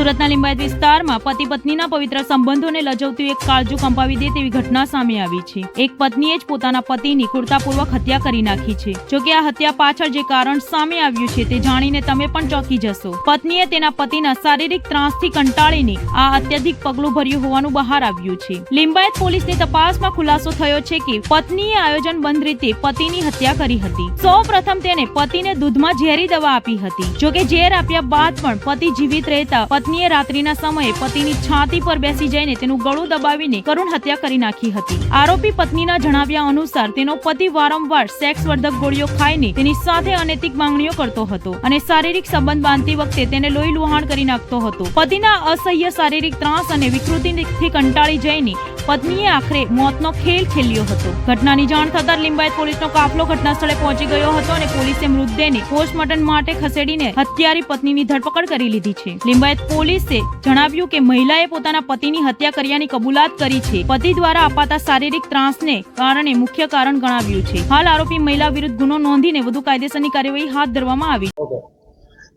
સુરતના લિંબાયત વિસ્તારમાં પતિ પત્નીના પવિત્ર સંબંધોને લજવતી એક કાળજુ કંપાવી દે તેવી ઘટના સામે આવી છે. એક પત્નીએ જ પોતાના પતિની કુર્તાપૂર્વક હત્યા કરી નાખી છે. જો કે આ હત્યા પાછળ જે કારણ સામે આવ્યું છે તે જાણીને તમે પણ ચોંકી જશો. પત્નીએ તેના પતિના શારીરિક ત્રાસથી કંટાળીને આ અત્યધિક પગલું ભર્યું હોવાનું બહાર આવ્યું છે. લિંબાયત પોલીસની તપાસમાં ખુલાસો થયો છે કે પત્નીએ આયોજનબંધ રીતે પતિની હત્યા કરી હતી. સૌ પ્રથમ તેને પતિને દૂધમાં ઝેરી દવા આપી હતી. જો કે ઝેર આપ્યા બાદ પણ પતિ જીવિત રહેતા પત્નીએ રાત્રિના સમયે પતિની છાતી પર બેસી જઈને તેનું ગળું દબાવીને કરુણ હત્યા કરી નાખી હતી. આરોપી પત્નીના જણાવ્યા અનુસાર તેનો પતિ વારંવાર સેક્સ વર્ધક ગોળીઓ ખાઈને તેની સાથે અનૈતિક માંગણીઓ કરતો હતો અને શારીરિક સંબંધ બાંધતી વખતે તેને લોહી લુહાણ કરી નાખતો હતો. પતિના અસહ્ય શારીરિક ત્રાસ અને વિકૃતિથી કંટાળી જઈને પત્નીએ આખરે મોતનો ખેલ ખેલ્યો હતો. ઘટનાની જાણ થતાં લિંબાયત પોલીસનો કાફલો ઘટના સ્થળે પહોંચી ગયો હતો અને પોલીસે મૃતદેહને પોસ્ટમોર્ટમ માટે ખસેડીને હત્યારી પત્નીની ધરપકડ કરી લીધી છે. લિંબાયત પોલીસે જણાવ્યું કે મહિલાએ પોતાના પતિની હત્યા કર્યાની કબૂલાત કરી છે. પતિ દ્વારા અપાતા શારીરિક ત્રાસને કારણે મુખ્ય કારણ ગણાવ્યું છે. હાલ આરોપી મહિલા વિરુદ્ધ ગુનો નોંધીને વધુ કાયદેસરની કાર્યવાહી હાથ ધરવામાં આવી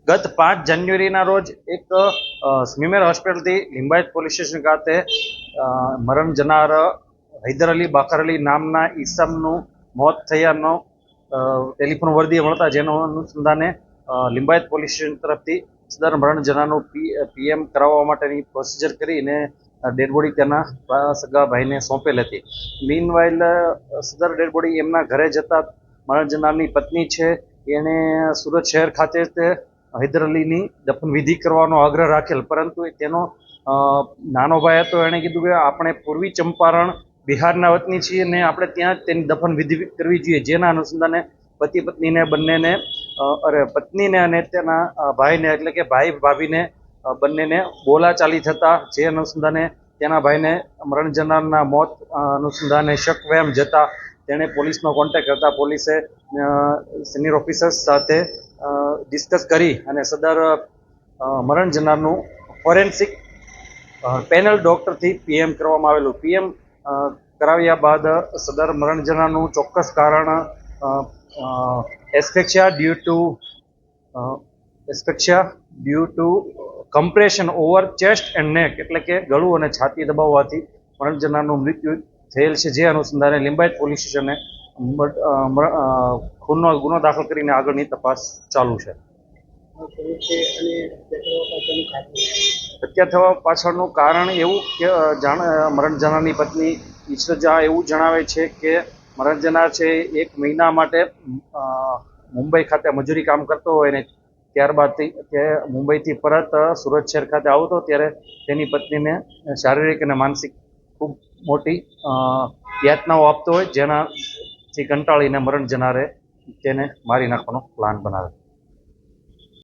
ગત પાંચ જાન્યુઆરીના રોજ એક સ્મીમેર હોસ્પિટલથી લિંબાયત પોલીસ સ્ટેશન ખાતે મરણ જનાર હૈદર અલી બાકર અલી નામના ઈસમનું મોત થયાનો ટેલિફોન વર્દી મળતા જેનો અનુસંધાને લિંબાયત પોલીસ સ્ટેશન તરફથી સદર મરણ જનારનું પીએમ કરાવવા માટેની પ્રોસિજર કરીને ડેડ તેના સગા ભાઈને સોંપેલ હતી. મીન વાઇલ સદર ડેડ એમના ઘરે જતા મરણ જનારની પત્ની છે. એણે સુરત શહેર ખાતે તે હૈદર અલીની દફન વિધિ કરવાનો આગ્રહ રાખેલ, પરંતુ તેનો નાનો ભાઈ હતો, એણે કીધું કે આપણે પૂર્વી ચંપારણ બિહારના વતની છીએ ને આપણે ત્યાં તેની દફન વિધિ કરવી જોઈએ. જેના અનુસંધાને પતિ પત્નીને બંનેને અરે, પત્નીને અને તેના ભાઈને, એટલે કે ભાઈ ભાભીને બંનેને બોલાચાલી થતા, જે અનુસંધાને તેના ભાઈને મરણ જનારના મોત અનુસંધાને શક વહેમ જતા તેણે પોલીસનો કોન્ટેક્ટ કરતા પોલીસે સિનિયર ઓફિસર્સ સાથે ડિસ્કસ કરી અને સદર મરણ જનારનું ફોરેન્સિક પેનલ ડોક્ટરથી પીએમ કરવામાં આવેલું. પીએમ કરાવ્યા બાદ સદર મરણ જનારનું ચોક્કસ કારણ asphyxia due to asphyxia due to compression over chest and neck એટલે કે ગળું અને છાતી દબાવવાથી મરણ જનારનું મૃત્યુ થયેલ છે, જે અનુસંધાને લિંબાયત પોલીસ સ્ટેશને ખૂનનો ગુનો દાખલ કરીને આગળની તપાસ ચાલુ છે. હત્યા થવા પાછળનું કારણ એવું કે જાણ જનારની પત્ની ઈશ્વરજા એવું જણાવે છે કે, મરણ જનાર છે એક મહિના માટે મુંબઈ ખાતે મજૂરી કામ કરતો હોય ને ત્યારબાદ તે તે મુંબઈથી પરત સુરત શહેર ખાતે આવતો, ત્યારે તેની પત્નીને શારીરિક અને માનસિક ખૂબ મોટી યાતનાઓ આપતો હોય જેનાથી કંટાળીને મરણ જનારે તેને મારી નાખવાનો પ્લાન બનાવે.